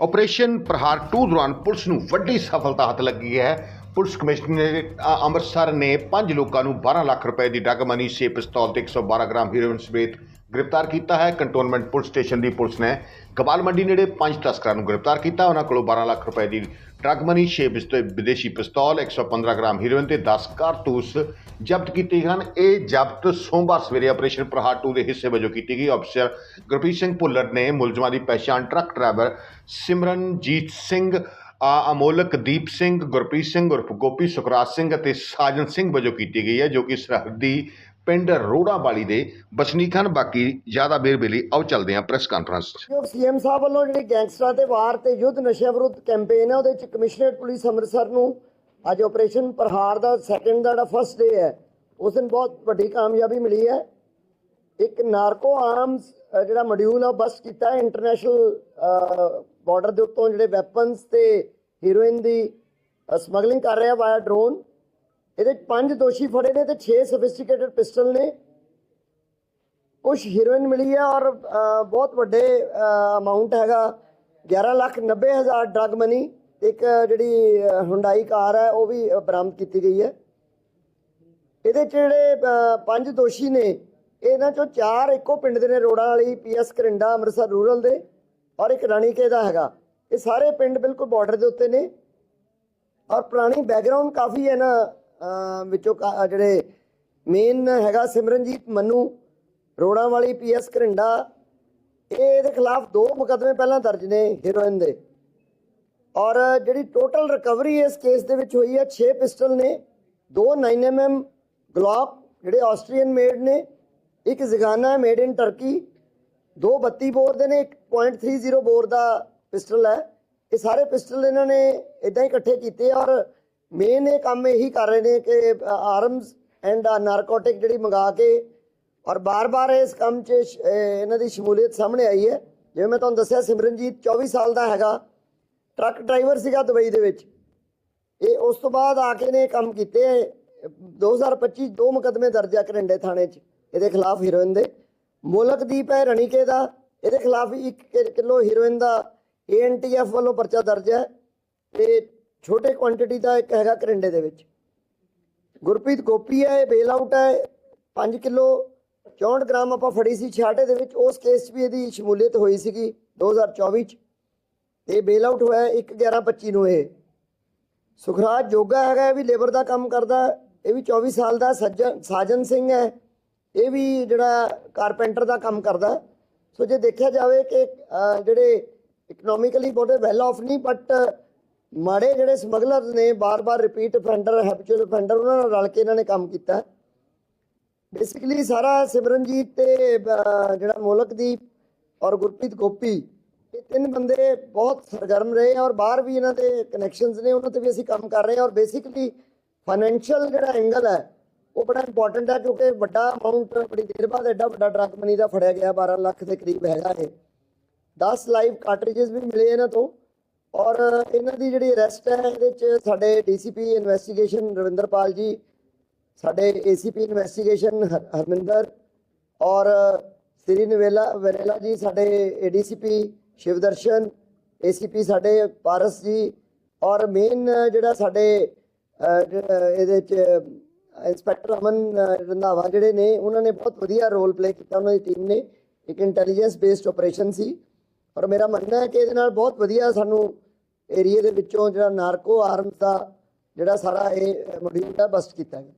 Operation ਪ੍ਰਹਾਰ 2 ਦੌਰਾਨ police ਨੂੰ ਵੱਡੀ ਸਫਲਤਾ ਹੱਥ ਲੱਗੀ ਹੈ। ਪੁਲਿਸ ਕਮਿਸ਼ਨਰ ਅੰਮ੍ਰਿਤਸਰ ਨੇ ਪੰਜ ਲੋਕਾਂ ਨੂੰ 12 ਲੱਖ ਰੁਪਏ ਦੀ ਡਰੱਗ ਮਨੀ 6 ਪਿਸਤੌਲ ਤੇ 112 ਗ੍ਰਾਮ ਹੀਰੋਇਨ ਸਮੇਤ ਗ੍ਰਿਫਤਾਰ ਕੀਤਾ ਹੈ। ਕੰਟੋਨਮੈਂਟ ਪੁਲਿਸ ਸਟੇਸ਼ਨ ਦੀ ਪੁਲਿਸ ਨੇ ਕਬਾਲ ਮੰਡੀ ਨੇੜੇ ਪੰਜ ਤਸਕਰਾਂ ਨੂੰ ਗ੍ਰਿਫਤਾਰ ਕੀਤਾ। ਉਹਨਾਂ ਕੋਲੋਂ 12 ਲੱਖ ਰੁਪਏ ਦੀ ਡਰੱਗ ਮਨੀ 6 ਪਿਸਤੌਲ ਵਿਦੇਸ਼ੀ ਪਿਸਤੌਲ 115 ਗ੍ਰਾਮ ਹੀਰੋਇਨ ਤੇ 10 ਕਾਰਤੂਸ ਜ਼ਬਤ ਕੀਤੇ ਹਨ। ਇਹ ਜ਼ਬਤ ਸੋਮਵਾਰ ਸਵੇਰੇ ਆਪਰੇਸ਼ਨ ਪ੍ਰਹਾਰ 2 ਦੇ ਹਿੱਸੇ ਵਜੋਂ ਕੀਤੀ ਗਈ। ਅਫਸਰ ਗੁਰਪ੍ਰੀਤ ਸਿੰਘ ਭੁੱਲਰ ਨੇ ਮੁਲਜ਼ਮਾਂ ਦੀ ਪਛਾਣ ਟਰੱਕ ਡਰਾਈਵਰ ਸਿਮਰਨਜੀਤ ਸਿੰਘ ਅਮੋਲਕ ਦੀਪ ਸਿੰਘ, ਗੁਰਪ੍ਰੀਤ ਸਿੰਘ ਉਰਫ ਗੋਪੀ ਸੁਖਰਾਜ ਸਿੰਘ ਅਤੇ ਸਾਜਨ ਸਿੰਘ ਵਜੋਂ ਕੀਤੀ ਗਈ ਹੈ, ਜੋ ਕਿ ਸਰਹੱਦੀ ਪਿੰਡ ਰੋੜਾ ਵਾਲੀ ਦੇ ਵਸਨੀਕ ਹਨ ਬਾਕੀ ਜ਼ਿਆਦਾ ਬੇਰਬੇਲੀ, ਆਓ ਚੱਲਦੇ ਹਾਂ ਪ੍ਰੈਸ ਕਾਨਫਰੰਸ 'ਚ। ਜੋ ਸੀਐਮ ਸਾਹਿਬ ਵੱਲੋਂ ਜਿਹੜੀ ਗੈਂਗਸਟਰਾਂ ਤੇ ਵਾਰ ਤੇ ਯੁੱਧ ਨਸ਼ਿਆਂ ਵਿਰੁੱਧ ਕੈਂਪੇਨ ਹੈ, ਉਹਦੇ ਵਿੱਚ ਕਮਿਸ਼ਨਰੇਟ ਪੁਲਿਸ ਅੰਮ੍ਰਿਤਸਰ ਨੂੰ ਅੱਜ ਆਪਰੇਸ਼ਨ ਪ੍ਰਹਾਰ ਦਾ ਸੈਕੰਡ ਦਾ ਜਿਹੜਾ ਫਸਟ ਡੇ ਹੈ, ਉਸ ਦਿਨ ਬਹੁਤ ਵੱਡੀ ਕਾਮਯਾਬੀ ਮਿਲੀ ਹੈ। ਇੱਕ ਨਾਰਕੋ ਆਰਮਸ ਜਿਹੜਾ ਮੋਡਿਊਲ ਆ ਬਸ ਕੀਤਾ ਹੈ ਇੰਟਰਨੈਸ਼ਨਲ ਬਾਰਡਰ ਦੇ ਉੱਤੋਂ ਜਿਹੜੇ ਵੈਪਨਸ ਤੇ ਹੀਰੋਇਨ ਦੀ ਸਮਗਲਿੰਗ ਕਰ ਰਿਹਾ ਵਾਇਆ ਡਰੋਨ ਇਹਦੇ 'ਚ ਪੰਜ ਦੋਸ਼ੀ ਫੜੇ ਨੇ ਤੇ 6 ਸੋਫਿਸਟੀਕੇਟਡ ਪਿਸਟਲ ਨੇ। ਕੁਝ ਹੀਰੋਇਨ ਮਿਲੀ ਹੈ ਔਰ ਬਹੁਤ ਵੱਡੇ ਅਮਾਉਂਟ ਹੈਗਾ। 11 ਲੱਖ 90 ਹਜ਼ਾਰ ਡਰਗ ਮਨੀ ਇੱਕ ਜਿਹੜੀ ਹੁੰਡਾਈ ਕਾਰ ਹੈ, ਉਹ ਵੀ ਬਰਾਮਦ ਕੀਤੀ ਗਈ ਹੈ। ਇਹਦੇ 'ਚ ਜਿਹੜੇ ਪੰਜ ਦੋਸ਼ੀ ਨੇ, ਇਹਨਾਂ ਚੋਂ ਚਾਰ ਇੱਕੋ ਪਿੰਡ ਦੇ ਨੇ, ਰੋੜਾ ਵਾਲੀ ਪੀਐਸ ਕਰਿੰਡਾ, ਅੰਮ੍ਰਿਤਸਰ ਰੂਰਲ ਦੇ, ਔਰ ਇੱਕ ਰਾਣੀਕੇ ਦਾ ਹੈਗਾ। ਇਹ ਸਾਰੇ ਪਿੰਡ ਬਿਲਕੁਲ ਬਾਰਡਰ ਦੇ ਉੱਤੇ ਨੇ। ਔਰ ਪੁਰਾਣੀ ਬੈਕਗ੍ਰਾਉਂਡ ਕਾਫੀ ਹੈ ਨਾ। ਵਿੱਚੋਂ ਕਾ- ਜਿਹੜੇ ਮੇਨ ਹੈਗਾ ਸਿਮਰਨਜੀਤ, ਮੰਨੂ ਰੋੜਾਂ ਵਾਲੀ ਪੀਐਸ ਘਰਿੰਡਾ। ਇਹ ਇਹਦੇ ਖਿਲਾਫ ਦੋ ਮੁਕੱਦਮੇ ਪਹਿਲਾਂ ਦਰਜ ਨੇ ਹੀਰੋਇਨ ਦੇ। ਔਰ ਜਿਹੜੀ ਟੋਟਲ ਰਿਕਵਰੀ ਇਸ ਕੇਸ ਦੇ ਵਿੱਚ ਹੋਈ ਹੈ 6 ਪਿਸਟਲ ਨੇ, ਦੋ 9mm ਗਲੋਬ ਜਿਹੜੇ ਆਸਟਰੀਅਨ ਮੇਡ ਨੇ, ਇੱਕ ਜ਼ਗਾਨਾ ਮੇਡ ਇਨ ਟਰਕੀ ਦੋ 32 ਬੋਰ ਦੇ ਨੇ, ਇੱਕ .30 ਬੋਰ ਦਾ ਪਿਸਟਲ ਹੈ। ਇਹ ਸਾਰੇ ਪਿਸਟਲ ਇਹਨਾਂ ਨੇ ਇਦਾਂ ਹੀ ਇਕੱਠੇ ਕੀਤੇ ਔਰ ਮੇਨ ਇਹ ਕੰਮ ਇਹੀ ਕਰ ਰਹੇ ਨੇ ਕਿ ਆਰਮਸ ਐਂਡ ਨਾਰਕੋਟਿਕ ਜਿਹੜੀ ਮੰਗਾ ਕੇ ਔਰ ਬਾਰ-ਬਾਰ ਇਸ ਕੰਮ 'ਚ ਇਹਨਾਂ ਦੀ ਸ਼ਮੂਲੀਅਤ ਸਾਹਮਣੇ ਆਈ ਹੈ। ਜਿਵੇਂ ਮੈਂ ਤੁਹਾਨੂੰ ਦੱਸਿਆ, ਸਿਮਰਨਜੀਤ 24 ਸਾਲ ਦਾ ਹੈਗਾ। ਟਰੱਕ ਡਰਾਈਵਰ ਸੀਗਾ ਦੁਬਈ ਦੇ ਵਿੱਚ। ਇਹ ਉਸ ਤੋਂ ਬਾਅਦ ਆ ਕੇ ਨੇ ਕੰਮ ਕੀਤੇ 2025 ਦੋ ਮੁਕਦਮੇ ਦਰਜ ਆ ਕਰਿੰਡੇ ਥਾਣੇ 'ਚ। ਇਹਦੇ ਖਿਲਾਫ ਹੀਰੋਇਨ ਦੇ। ਮੋਲਕਦੀਪ ਹੈ ਰਣੀਕੇ ਦਾ। ਇਹਦੇ ਖਿਲਾਫ 1 ਕਿਲੋ ਹੀਰੋਇਨ ਦਾ ਏਐਨਟੀਐਫ ਵੱਲੋਂ ਪਰਚਾ ਦਰਜ ਹੈ। ਤੇ ਛੋਟੇ ਕੁਆਂਟੀਟੀ ਦਾ ਇੱਕ ਹੈਗਾ ਕਰਿੰਡੇ ਦੇ ਵਿੱਚ। ਗੁਰਪ੍ਰੀਤ ਗੋਪੀ ਹੈ, ਇਹ ਬੇਲ ਆਊਟ ਹੈ 5 ਕਿਲੋ 64 ਗ੍ਰਾਮ ਆਪਾਂ ਫੜੀ ਸੀ ਛਾਟੇ ਦੇ ਵਿੱਚ, ਉਸ ਕੇਸ 'ਚ ਵੀ ਇਹਦੀ ਸ਼ਮੂਲੀਅਤ ਹੋਈ ਸੀਗੀ 2024 ਚ। ਤੇ ਬੇਲ ਆਊਟ ਹੋਇਆ 1 11 25 ਨੂੰ ਇਹ। ਸੁਖਰਾਜ ਜੋਗਾ ਹੈਗਾ, ਇਹ ਵੀ ਲੇਬਰ ਦਾ ਕੰਮ ਕਰਦਾ, ਇਹ ਵੀ 24 ਸਾਲ ਦਾ ਸੱਜਣ, ਸਾਜਨ ਸਿੰਘ ਹੈ, ਇਹ ਵੀ ਜਿਹੜਾ ਕਾਰਪੈਂਟਰ ਦਾ ਕੰਮ ਕਰਦਾ। ਸੋ ਜੇ ਦੇਖਿਆ ਜਾਵੇ ਕਿ ਜਿਹੜੇ ਇਕਨੋਮਿਕਲੀ ਬਹੁਤੇ ਵੈਲ ਆਫ ਨਹੀਂ ਬਟ ਮਾੜੇ ਜਿਹੜੇ ਸਮਗਲਰ ਨੇ ਬਾਰ-ਬਾਰ ਰਿਪੀਟ ਅਫੈਂਡਰ ਹੈਬਿਚੁਅਲ ਅਫੈਂਡਰ ਉਹਨਾਂ ਨਾਲ ਰਲ ਕੇ ਇਹਨਾਂ ਨੇ ਕੰਮ ਕੀਤਾ। ਬੇਸਿਕਲੀ ਸਾਰਾ ਸਿਮਰਨਜੀਤ ਤੇ ਅਹ, ਜਿਹੜਾ ਮੋਲਕਦੀਪ ਔਰ ਗੁਰਪ੍ਰੀਤ ਗੋਪੀ ਇਹ ਤਿੰਨ ਬੰਦੇ ਬਹੁਤ ਸਰਗਰਮ ਰਹੇ ਔਰ ਬਾਹਰ ਵੀ ਇਹਨਾਂ ਦੇ ਕਨੈਕਸ਼ਨਸ ਨੇ ਉਹਨਾਂ ਤੇ ਵੀ ਅਸੀਂ ਕੰਮ ਕਰ ਰਹੇ ਹਾਂ ਔਰ ਬੇਸਿਕਲੀ ਫਾਈਨੈਂਸ਼ੀਅਲ ਜਿਹੜਾ ਐਂਗਲ ਹੈ ਉਹ ਬੜਾ ਇੰਪੋਰਟੈਂਟ ਹੈ ਕਿਉਂਕਿ ਵੱਡਾ ਅਮਾਉਂਟ ਬੜੀ ਦੇਰ ਬਾਅਦ ਐਡਾ ਵੱਡਾ ਡਰੱਗ ਮਨੀ ਦਾ ਫੜਿਆ ਗਿਆ 12 ਲੱਖ ਦੇ ਕਰੀਬ ਹੈਗਾ ਇਹ। 10 ਲਾਈਵ ਕਾਰਟ੍ਰਿਜਸ ਵੀ ਮਿਲੇ ਇਹਨਾਂ ਤੋਂ। ਔਰ ਇਹਨਾਂ ਦੀ ਜਿਹੜੀ ਅਰੈਸਟ ਹੈ, ਇਹਦੇ ਚ ਸਾਡੇ ਡੀਸੀਪੀ ਇਨਵੈਸਟੀਗੇਸ਼ਨ ਰਵਿੰਦਰਪਾਲ ਜੀ, ਸਾਡੇ ਏਸੀਪੀ ਇਨਵੈਸਟੀਗੇਸ਼ਨ ਹਰਮਿੰਦਰ, ਔਰ ਸ੍ਰੀ ਨਵੇਲਾ ਵਰੇਲਾ ਜੀ, ਸਾਡੇ ਏਡੀਸੀਪੀ ਸ਼ਿਵਦਰਸ਼ਨ ਏਸੀਪੀ ਸਾਡੇ ਪਾਰਸ ਜੀ, ਔਰ ਮੇਨ ਜਿਹੜਾ ਸਾਡੇ ਇਹਦੇ ਚ ਇੰਸਪੈਕਟਰ ਅਮਨ ਰੰਧਾਵਾ ਜਿਹੜੇ ਨੇ, ਉਹਨਾਂ ਨੇ ਬਹੁਤ ਵਧੀਆ ਰੋਲ ਪਲੇ ਕੀਤਾ, ਉਹਨਾਂ ਦੀ ਟੀਮ ਨੇ। ਇੱਕ ਇੰਟੈਲੀਜੈਂਸ ਬੇਸਡ ਆਪਰੇਸ਼ਨ ਸੀ। ਔਰ ਮੇਰਾ ਮੰਨਣਾ ਹੈ ਕਿ ਇਹਦੇ ਨਾਲ ਬਹੁਤ ਵਧੀਆ ਸਾਨੂੰ ਏਰੀਏ ਦੇ ਵਿੱਚੋਂ ਜਿਹੜਾ ਨਾਰਕੋ ਆਰਮ ਦਾ ਜਿਹੜਾ ਸਾਰਾ ਇਹ ਮੋਡਿਊਲ ਹੈ, ਬਸਟ ਕੀਤਾ ਗਿਆ।